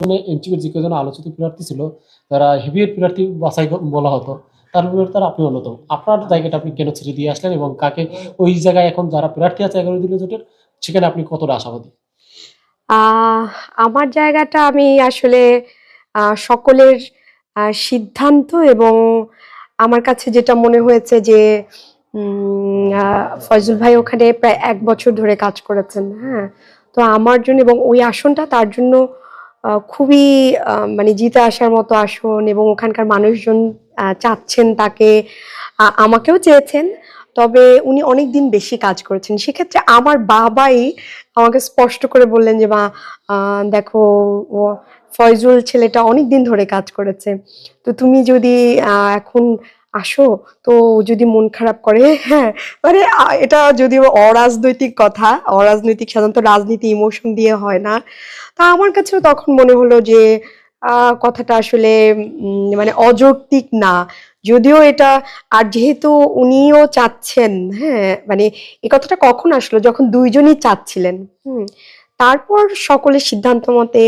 মানে যে কজন আলোচিত প্রার্থী ছিল, তারা হেভিয়ার প্রার্থী বাছাই বলা হতো। তার ভিতরে তার আপনি অন্যতম। আপনার জায়গাটা আপনি কেন ছেড়ে দিয়ে আসলেন এবং কাকে? ওই জায়গায় এখন যারা প্রার্থী আছে এগারো দিলে জোটের, সেখানে আপনি কতটা আশাবাদী? আমার জায়গাটা আমি আসলে সকলের সিদ্ধান্ত এবং আমার কাছে যেটা মনে হয়েছে যে ফয়জুল ভাই ওখানে প্রায় এক বছর ধরে কাজ করেছেন হ্যাঁ। তো আমার জন্য এবং ওই আসনটা তার জন্য খুবই মানে জিতে আসার মতো আসন এবং ওখানকার মানুষজন চাচ্ছেন তাকে আমাকেও চেয়েছেন। তবে উনি অনেক দিন বেশি কাজ করেছেন। সেক্ষেত্রে আমার বাবাই আমাকে স্পষ্ট করে বললেন যে, মা দেখো ফয়জুল ছেলেটা অনেক দিন ধরে কাজ করেছে। তো তুমি যদি এখন আসো। তো যদি মন খারাপ করে হ্যাঁ মানে এটা যদিও অরাজনৈতিক কথা, অরাজনৈতিক সাধারণত রাজনীতি ইমোশন দিয়ে হয় না। তা আমার কাছেও তখন মনে হলো যে কথাটা আসলে মানে অযৌক্তিক না। যদিও এটা, আর যেহেতু উনিও চাচ্ছেন হ্যাঁ মানে এই কথাটা কখন আসলো? যখন দুইজনই চাচ্ছিলেন, হুম। তারপর সকলের সিদ্ধান্ত মতে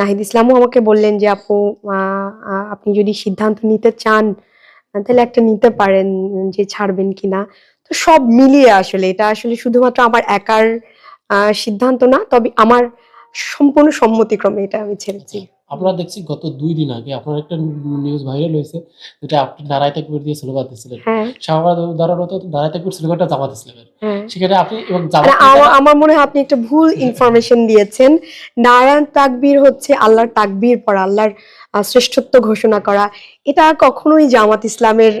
নাহিদ ইসলামও আমাকে বললেন যে, আপু আপনি যদি সিদ্ধান্ত নিতে চান তাহলে একটা নিতে পারেন, যে ছাড়বেন কিনা। তো সব মিলিয়ে আসলে, এটা আসলে শুধুমাত্র আমার একার সিদ্ধান্ত না, তবে আমার সম্পূর্ণ সম্মতিক্রমে এটা আমি ছেড়েছি। আমরা দেখছি গত দুই দিন আগে আপনার একটা নিউজ ভাইরাল হয়েছে যেটা আপনি নারায় তাকবির দিয়ে স্লোগান দিচ্ছিলেন হ্যাঁ। শাহবাজ দাঁড়ানো তো নারায় তাকবির স্লোগানটা জামাত ইসলামের। হ্যাঁ। সেখানে আপনি এবং মানে আমার আমার মনে হয় আপনি একটা ভুল ইনফরমেশন দিয়েছেন। নারায়ণ তাকবীর হচ্ছে আল্লাহর তাকবীর পড়া আল্লাহর শ্রেষ্ঠত্ব ঘোষণা করা। এটা কখনোই জামাত ইসলামের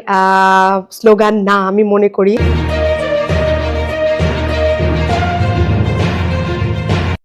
স্লোগান না আমি মনে করি।